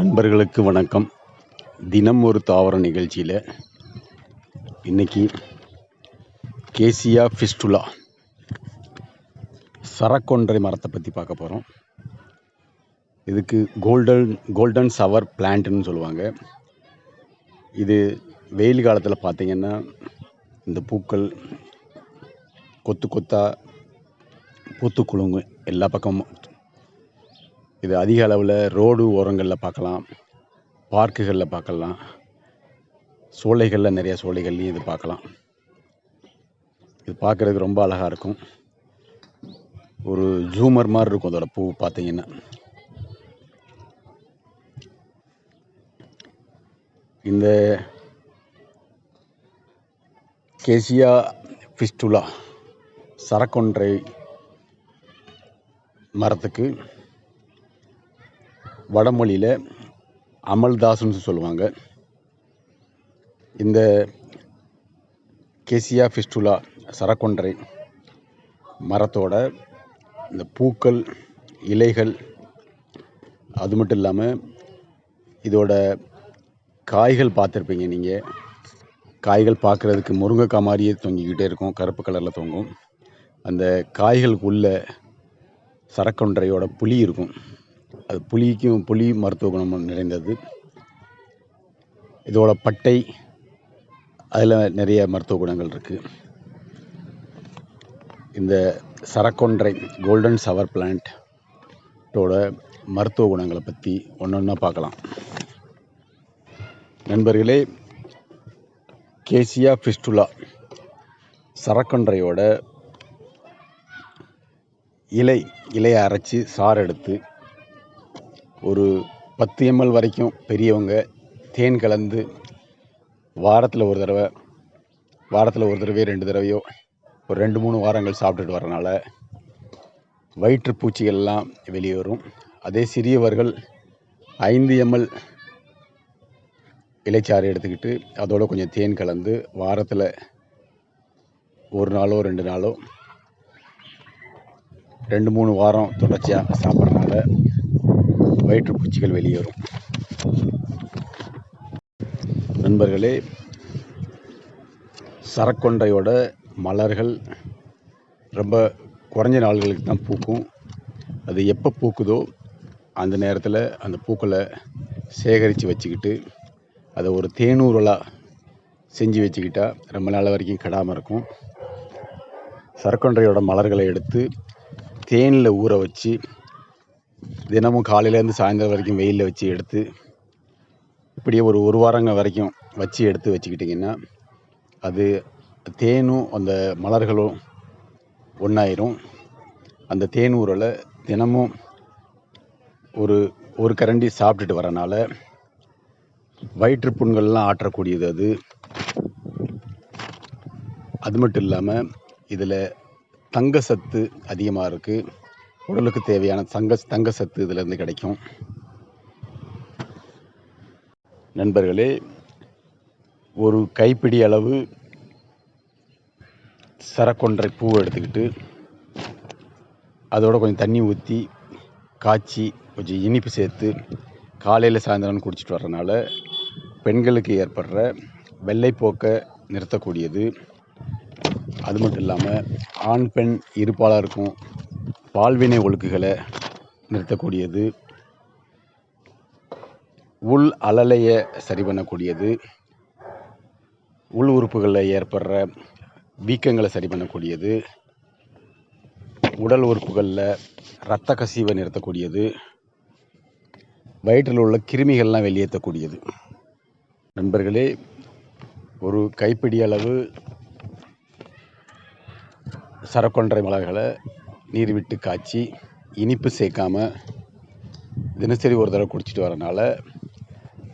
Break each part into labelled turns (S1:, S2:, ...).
S1: நண்பர்களுக்கு வணக்கம். தினம் ஒரு தாவர நிகழ்ச்சியில் இன்னைக்கு கேசியா ஃபிஸ்டுலா சரக்கொன்றை மரத்தை பற்றி பார்க்க போகிறோம் இதுக்கு கோல்டன் கோல்டன் சவர் பிளான்ட்னு சொல்லுவாங்க. இது வெயில் காலத்தில் பார்த்திங்கன்னா இந்த பூக்கள் கொத்து கொத்தா பூத்து குலுங்கும் எல்லா பக்கமும் இது அதிக அளவில் ரோடு ஓரங்களில் பார்க்கலாம் பார்க்குகளில் பார்க்கலாம் சோலைகளில் நிறைய சோலைகள்லையும் இது பார்க்கலாம் இது பார்க்குறதுக்கு ரொம்ப அழகாக இருக்கும். ஒரு ஜூமர் மாதிரி இருக்கும் அதோட பூ பார்த்தீங்கன்னா. இந்த கேசியா ஃபிஸ்டுலா சரக்கொன்றை மரத்துக்கு வடமொழியில் அமல்தாஸ்னு சொல்லுவாங்க. இந்த கேசியா ஃபிஸ்டுலா சரக்கொன்றை மரத்தோட இந்த பூக்கள் இலைகள் அது மட்டும் இல்லாமல் இதோட காய்கள் பார்த்துருப்பீங்க நீங்கள் காய்கள் பார்க்குறதுக்கு முருங்கைக்காய் மாதிரியே தொங்கிக்கிட்டே இருக்கும் கருப்பு கலரில் தொங்கும். அந்த காய்களுக்குள்ள சரக்கொன்றையோட புளி இருக்கும். அது புளிக்கும் புளி மருத்துவ குணம் நிறைந்தது. இதோட பட்டை அதில் நிறைய மருத்துவ குணங்கள் இருக்குது இந்த சரக்கொன்றை கோல்டன் சவர் பிளான்ட்டோட மருத்துவ குணங்களை பற்றி ஒன்று ஒன்றா பார்க்கலாம். நண்பர்களே கேசியா ஃபிஸ்டுலா சரக்கொன்றையோட இலை இலையை அரைச்சி சாறு எடுத்து ஒரு பத்து எம்எல் வரைக்கும் பெரியவங்க தேன் கலந்து வாரத்தில் ஒரு தடவை வாரத்தில் ஒரு தடவையோ ரெண்டு தடவையோ ஒரு ரெண்டு மூணு வாரங்கள் சாப்பிட்டுட்டு வரனால வயிற்று பூச்சிகள்லாம் வெளியே வரும். அதே சிறியவர்கள் ஐந்து எம்எல் இலைச்சாறு எடுத்துக்கிட்டு அதோடு கொஞ்சம் தேன் கலந்து வாரத்தில் ஒரு நாளோ ரெண்டு நாளோ ரெண்டு மூணு வாரம் தொடர்ச்சியாக சாப்பிட்றனால வயிற்றுப்பூச்சிகள் வெளியேறும். நண்பர்களே சரக்கொன்றையோட மலர்கள் ரொம்ப குறைஞ்ச நாள்களுக்கு தான் பூக்கும். அது எப்போ பூக்குதோ அந்த நேரத்தில் அந்த பூக்களை சேகரித்து வச்சுக்கிட்டு அதை ஒரு தேனூரலாக செஞ்சு வச்சுக்கிட்டா ரொம்ப நாள் வரைக்கும் கெடாமல் இருக்கும். சரக்கொன்றையோட மலர்களை எடுத்து தேனில் ஊற வச்சு தினமும் காலையிலேருந்து சாயந்தரம் வரைக்கும் வெயிலில் வச்சு எடுத்து இப்படியே ஒரு ஒரு வாரங்க வரைக்கும் வச்சு எடுத்து வச்சுக்கிட்டிங்கன்னா அது தேனும் அந்த மலர்களும் ஒன்றாயிரும் அந்த தேன் ஊறலை. தினமும் ஒரு ஒரு கரண்டி சாப்பிட்டுட்டு வரனால வயிற்றுப்புண்கள்லாம் ஆற்றக்கூடியது அது. அது மட்டும் இல்லாமல் இதில் தங்க சத்து அதிகமாக இருக்குது உடலுக்கு தேவையான தங்க தங்க சத்து இதிலேருந்து கிடைக்கும். நண்பர்களே ஒரு கைப்பிடி அளவு சரக்கொன்றை பூவை எடுத்துக்கிட்டு அதோட கொஞ்சம் தண்ணி ஊற்றி காய்ச்சி கொஞ்சம் இனிப்பு சேர்த்து காலையில் சாயந்தரம் குடிச்சிட்டு வர்றதுனால பெண்களுக்கு ஏற்படுற வெள்ளைப்போக்கை நிறுத்தக்கூடியது. அது மட்டும் இல்லாமல் ஆண் பெண் இருப்பாளருக்கும் பால்வினை ஒழுக்குகளை நிறுத்தக்கூடியது உள் அலலையை சரி பண்ணக்கூடியது உள் உறுப்புகளில் ஏற்படுற வீக்கங்களை சரி பண்ணக்கூடியது உடல் உறுப்புகளில் இரத்த கசிவை நிறுத்தக்கூடியது வயிற்றில் உள்ள கிருமிகள்லாம் வெளியேற்றக்கூடியது. நண்பர்களே ஒரு கைப்பிடி அளவு சரக்கொன்றை மிளகுகளை நீர் விட்டு காய்ச்சி இனிப்பு சேர்க்காம தினசரி ஒரு தடவை குடிச்சிட்டு வரனால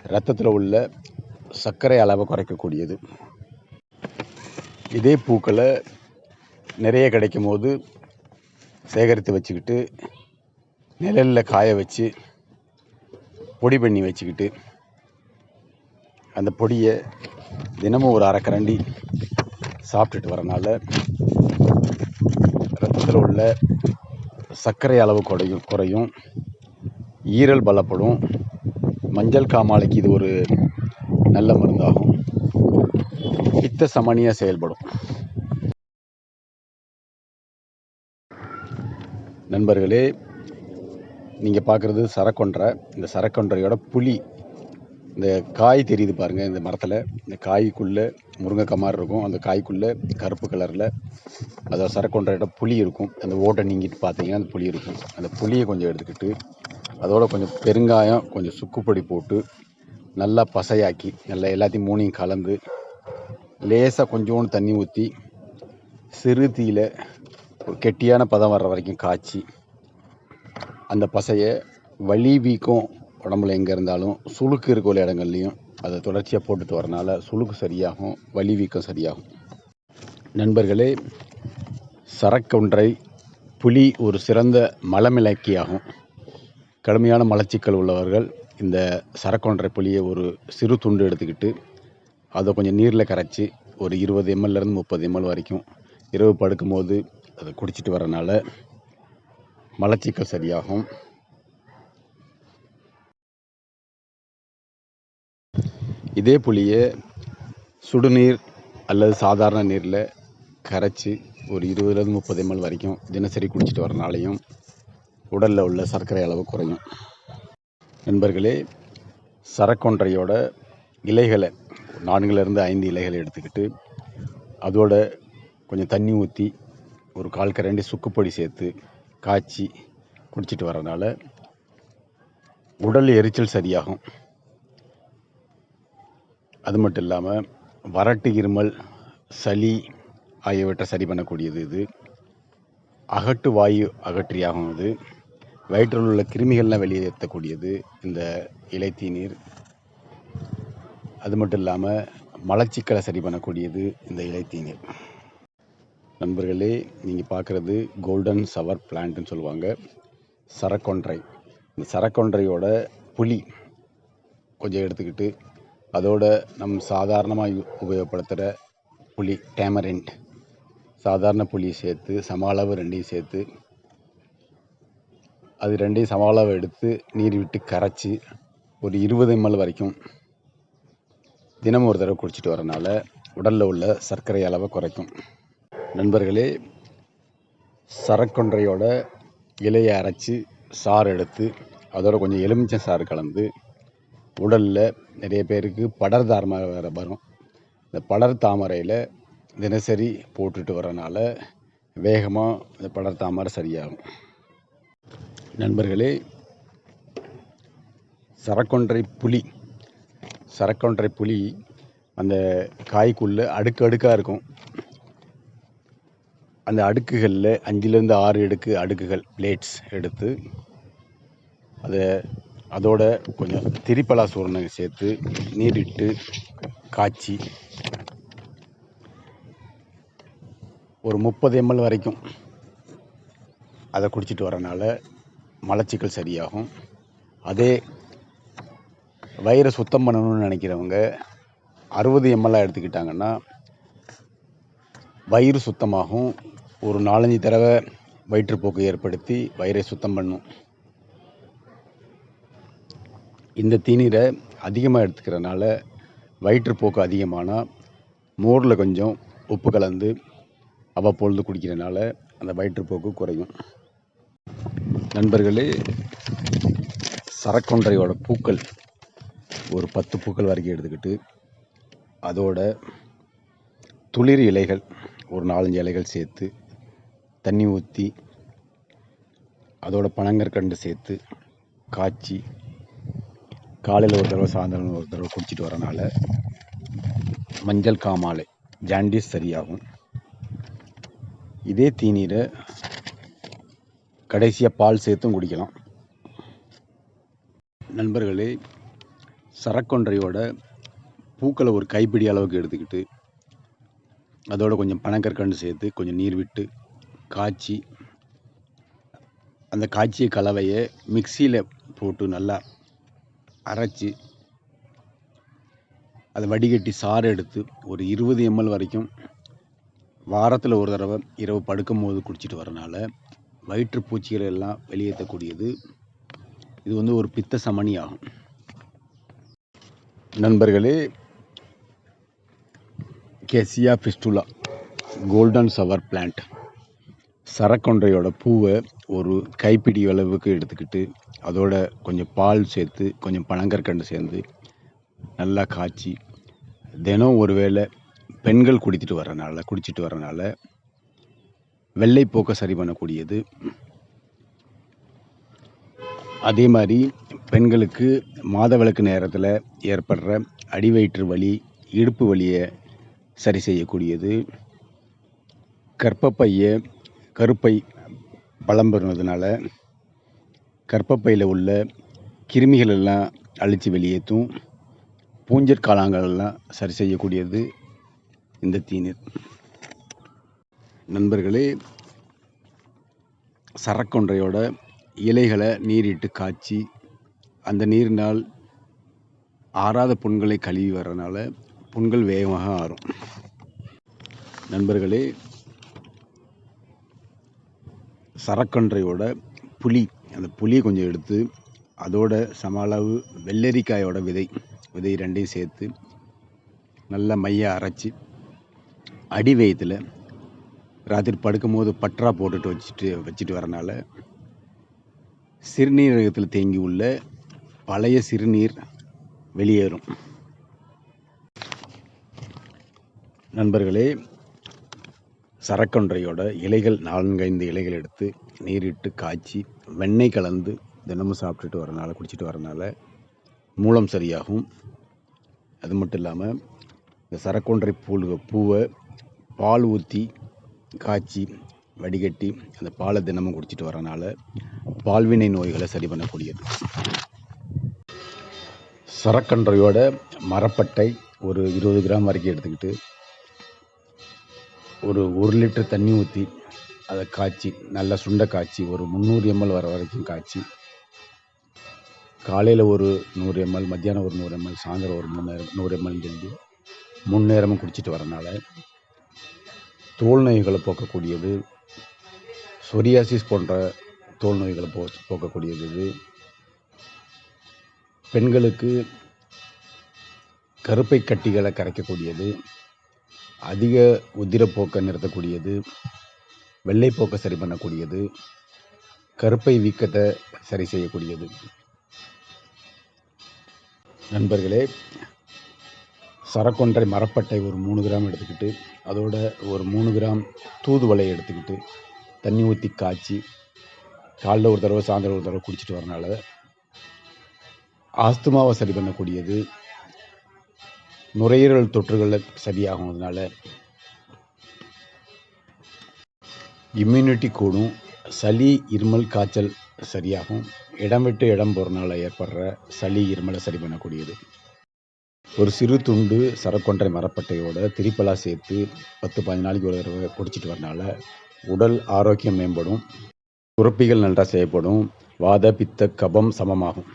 S1: ரத்தத்தில் உள்ள சர்க்கரை அளவை குறைக்கக்கூடியது. இதே பூக்களை நிறைய கிடைக்கும் போது சேகரித்து வச்சுக்கிட்டு நிழலில் காய வச்சு பொடி பண்ணி வச்சுக்கிட்டு அந்த பொடியை தினமும் ஒரு அரைக்கரண்டி சாப்பிட்டுட்டு வரனால உள்ள சர்க்கரை அளவு குறையும் குறையும். ஈரல் பலப்படும். மஞ்சள் காமாலைக்கு இது ஒரு நல்ல மருந்தாகும். பித்த சமனியாக செயல்படும். நண்பர்களே நீங்கள் பார்க்குறது சரக்கொன்றை. இந்த சரக்கொன்றையோட புளி இந்த காய் தெரியுது பாருங்கள் இந்த மரத்தில். இந்த காய்க்குள்ளே முருங்கைக்காய் மாதிரி இருக்கும். அந்த காய்க்குள்ளே கருப்பு கலரில் அதாவது இடம் புளி இருக்கும். அந்த ஓட்டை நீங்கிட்டு பார்த்தீங்கன்னா அந்த புளி இருக்கும். அந்த புளியை கொஞ்சம் எடுத்துக்கிட்டு அதோட கொஞ்சம் பெருங்காயம் கொஞ்சம் சுக்குப்பொடி போட்டு நல்லா பசையாக்கி நல்லா எல்லாத்தையும் மூணையும் கலந்து லேசாக கொஞ்சோண்டு தண்ணி ஊற்றி சிறு தீயில் ஒரு கெட்டியான பதம் வர்ற வரைக்கும் காய்ச்சி அந்த பசையை வலி வீக்கம் உடம்புல எங்கே இருந்தாலும் சுளுக்கு இருக்கிற இடங்கள்லையும் அதை தொடர்ச்சியாக போட்டுட்டு வரனால சுளுக்கு சரியாகும் வலி வீக்கம் சரியாகும். நண்பர்களே சரக்கொன்றை புலி ஒரு சிறந்த மலமிளக்கியாகும் கடுமையான மலச்சிக்கல் உள்ளவர்கள் இந்த சரக்கொன்றை புளியை ஒரு சிறு துண்டு எடுத்துக்கிட்டு அதை கொஞ்சம் நீரில் கரைச்சி ஒரு இருபது எம்எல்லேருந்து முப்பது எம்எல் வரைக்கும் இரவு படுக்கும்போது அதை குடிச்சிட்டு வரனால மலச்சிக்கல் சரியாகும். இதே புளியை சுடுநீர் அல்லது சாதாரண நீரில் கரைச்சி ஒரு இருபதுலேருந்து முப்பது எம்எல் வரைக்கும் தினசரி குடிச்சிட்டு வரனாலையும் உடலில் உள்ள சர்க்கரை அளவு குறையும். நண்பர்களே சரக்கொன்றையோட இலைகளை நான்குலேருந்து ஐந்து இலைகளை எடுத்துக்கிட்டு அதோட கொஞ்சம் தண்ணி ஊற்றி ஒரு கால் கரண்டி சுக்குப்பொடி சேர்த்து காய்ச்சி குடிச்சிட்டு வரனால உடல் எரிச்சல் சரியாகும். அது மட்டும் இல்லாமல் வறட்டு இருமல் சளி ஆகியவற்றை சரி பண்ணக்கூடியது இது. அகட்டு வாயு அகற்றியாகும் இது. வயிற்றில் உள்ள கிருமிகள்லாம் வெளியேற்றக்கூடியது இந்த இலைத்தீநீர் அது மட்டும் இல்லாமல் மலச்சிக்கலை சரி பண்ணக்கூடியது இந்த இலைத்தீநீர் நண்பர்களே நீங்கள் பார்க்குறது கோல்டன் சவர் பிளான்ட்னு சொல்லுவாங்க. சரக்கொன்றை. இந்த சரக்கொன்றையோட புளி கொஞ்சம் எடுத்துக்கிட்டு அதோடு நம் சாதாரணமாக உபயோகப்படுத்துகிற புளி டேமரிண்ட். சாதாரண புளி சேர்த்து சம அளவு ரெண்டையும் சேர்த்து அது ரெண்டையும் சம அளவு எடுத்து நீர் விட்டு கரைச்சி ஒரு இருபது எம்எல் வரைக்கும் தினமும் ஒரு தடவை குடிச்சிட்டு வரனால உடலில் உள்ள சர்க்கரை அளவை குறைக்கும். நண்பர்களே சரக்கொன்றையோட இலையை அரைச்சி சாறு எடுத்து அதோட கொஞ்சம் எலுமிச்சை சாறு கலந்து உடலில் நிறைய பேருக்கு படர் தாமரை வேறு வரும். இந்த படர் தாமரையில் தினசரி போட்டுட்டு வரனால வேகமாக இந்த படர் தாமரை சரியாகும். நண்பர்களே சரக்கொன்றை புளி சரக்கொன்றை புளி அந்த காய்க்குள்ளே அடுக்கு அடுக்காக இருக்கும். அந்த அடுக்குகளில் அஞ்சுலேருந்து ஆறு அடுக்கு அடுக்குகள் பிளேட்ஸ் எடுத்து அதை அதோட கொஞ்சம் திரிப்பலா சூரணை சேர்த்து நீரிட்டு காய்ச்சி ஒரு முப்பது எம்எல் வரைக்கும் அதை குடிச்சிட்டு வரனால மலச்சிக்கல் சரியாகும். அதே வயிறை சுத்தம் பண்ணணும்னு நினைக்கிறவங்க அறுபது எம்எல்லாக எடுத்துக்கிட்டாங்கன்னா வயிறு சுத்தமாகும். ஒரு நாலஞ்சு தடவை வயிற்றுப்போக்கு ஏற்படுத்தி வயிறை சுத்தம் பண்ணும். இந்த தீநீரை அதிகமாக எடுத்துக்கிறனால வயிற்றுப்போக்கு அதிகமானால் மோரில் கொஞ்சம் உப்பு கலந்து அவ்வப்பொழுது குடிக்கிறனால அந்த வயிற்றுப்போக்கு குறையும். நண்பர்களே சரக்கொன்றையோட பூக்கள் ஒரு பத்து பூக்கள் வரைக்கும் எடுத்துக்கிட்டு அதோட துளிர் இலைகள் ஒரு நாலஞ்சு இலைகள் சேர்த்து தண்ணி ஊற்றி அதோட பனங்கற்கண்டு சேர்த்து காய்ச்சி காலையில் ஒரு தடவை சாயந்தரம் ஒரு தடவை குடிச்சிட்டு வரனால மஞ்சள் காமாலை ஜாண்டிஸ் சரியாகும். இதே தீநீரை கடைசியாக பால் சேர்த்தும் குடிக்கலாம். நண்பர்களே சரக்கொன்றையோட பூக்களை ஒரு கைப்பிடி அளவுக்கு எடுத்துக்கிட்டு அதோட கொஞ்சம் பனங்கற்கண்டு சேர்த்து கொஞ்சம் நீர் விட்டு காய்ச்சி அந்த காய்ச்சிய கலவையை மிக்சியில் போட்டு நல்லா அரைச்சி அதை வடிகட்டி சாறு எடுத்து ஒரு இருபது எம்எல் வரைக்கும் வாரத்தில் ஒரு தடவை இரவு படுக்கும் போது குடிச்சிட்டு வரனால வயிற்றுப்பூச்சிகள் எல்லாம் வெளியேற்றக்கூடியது. இது வந்து ஒரு பித்த சமணி ஆகும். நண்பர்களே cassia fistula golden shower plant. சரக்கொன்றையோட பூவை ஒரு கைப்பிடி அளவுக்கு எடுத்துக்கிட்டு அதோட கொஞ்சம் பால் சேர்த்து கொஞ்சம் பனங்கற்கண்டு சேர்ந்து நல்லா காய்ச்சி தினம் ஒரு வேளை பெண்கள் குடித்துட்டு வரனால குடிச்சிட்டு வரனால வெள்ளைப்போக்கை சரி பண்ணக்கூடியது. அதே மாதிரி பெண்களுக்கு மாதவிளக்கு நேரத்தில் ஏற்படுற அடிவயிற்று வலி இடுப்பு வலியை சரி செய்யக்கூடியது. கற்பப்பைய கருப்பை பலம் பெறுவதனால கர்ப்பப்பையில் உள்ள கிருமிகள் எல்லாம் அழித்து வெளியேற்றும் பூஞ்சற் காளான்கள் எல்லாம் சரி செய்யக்கூடியது இந்த தீநீர். நண்பர்களே சரக்கொன்றையோட இலைகளை நீரிட்டு காய்ச்சி அந்த நீரினால் ஆறாத புண்களை கழுவி வர்றதுனால புண்கள் வேகமாக ஆறும். நண்பர்களே சரக்கொன்றையோட புளி அந்த புளியை கொஞ்சம் எடுத்து அதோட சம அளவு வெள்ளரிக்காயோட விதை விதை ரெண்டையும் சேர்த்து நல்லா மைய அரைச்சி அடி வயிற்றுல ராத்திரி படுக்கும்போது பற்றா போட்டுட்டு வச்சுட்டு வச்சுட்டு வரனால சிறுநீரகத்தில் தேங்கி உள்ள பழைய சிறுநீர் வெளியேறும். நண்பர்களே சரக்கொன்றையோட இலைகள் நான்கைந்து இலைகள் எடுத்து நீரிட்டு காய்ச்சி வெண்ணெய் கலந்து தினமும் சாப்பிட்டுட்டு வரனால குடிச்சிட்டு வரனால மூலம் சரியாகும். அது மட்டும் இல்லாமல் இந்த சரக்கொன்றை பூ பூவை பால் ஊற்றி காய்ச்சி வடிகட்டி அந்த பாலை தினமும் குடிச்சிட்டு வரனால பால்வினை நோய்களை சரி பண்ணக்கூடியது. சரக்கன்றையோட மரப்பட்டை ஒரு இருபது கிராம் வரைக்கும் எடுத்துக்கிட்டு ஒரு ஒரு லிட்டர் தண்ணி ஊற்றி அதை காய்ச்சி நல்லா சுண்டை காய்ச்சி ஒரு முந்நூறு எம்எல் வர வரைக்கும் காய்ச்சி. காலையில் ஒரு நூறு எம்எல் மத்தியானம் ஒரு நூறு எம்எல் சாயந்தரம் ஒரு மூணு நூறு எம்எல் சொல்லி மூணு நேரமும் குடிச்சிட்டு வரனால தோல் நோய்களை போக்கக்கூடியது சொரியாசிஸ் போன்ற தோல் நோய்களை போ போக்கக்கூடியது இது. பெண்களுக்கு கருப்பை கட்டிகளை கரைக்கக்கூடியது அதிக உதிரப்போக்கை நிறுத்தக்கூடியது வெள்ளைப்போக்கை சரி பண்ணக்கூடியது கருப்பை வீக்கத்தை சரி செய்யக்கூடியது. நண்பர்களே சரக்கொன்றை மரப்பட்டை ஒரு மூணு கிராம் எடுத்துக்கிட்டு அதோட ஒரு மூணு கிராம் தூதுவலையை எடுத்துக்கிட்டு தண்ணி ஊற்றி காய்ச்சி காலைல ஒரு தடவை சாயந்தரம் ஒரு தடவை குடிச்சிட்டு வரனால ஆஸ்துமாவை சரி பண்ணக்கூடியது நுரையீரல் தொற்றுகளை சரியாகுறதுனால இம்யூனிட்டி கூடும். சளி இருமல் காய்ச்சல் சரியாகும். இடம் விட்டு இடம் போகிறனால ஏற்படுற சளி இருமலை சரி பண்ணக்கூடியது. ஒரு சிறு துண்டு சரக்கொன்றை மரப்பட்டையோட திரிப்பலா சேர்த்து பத்து பதினஞ்சு நாளைக்கு ஒரு தடவை குடிச்சிட்டு வரனால உடல் ஆரோக்கியம் மேம்படும். சுரப்பிகள் நல்லா செய்யப்படும் வாத பித்த கபம் சமமாகும்.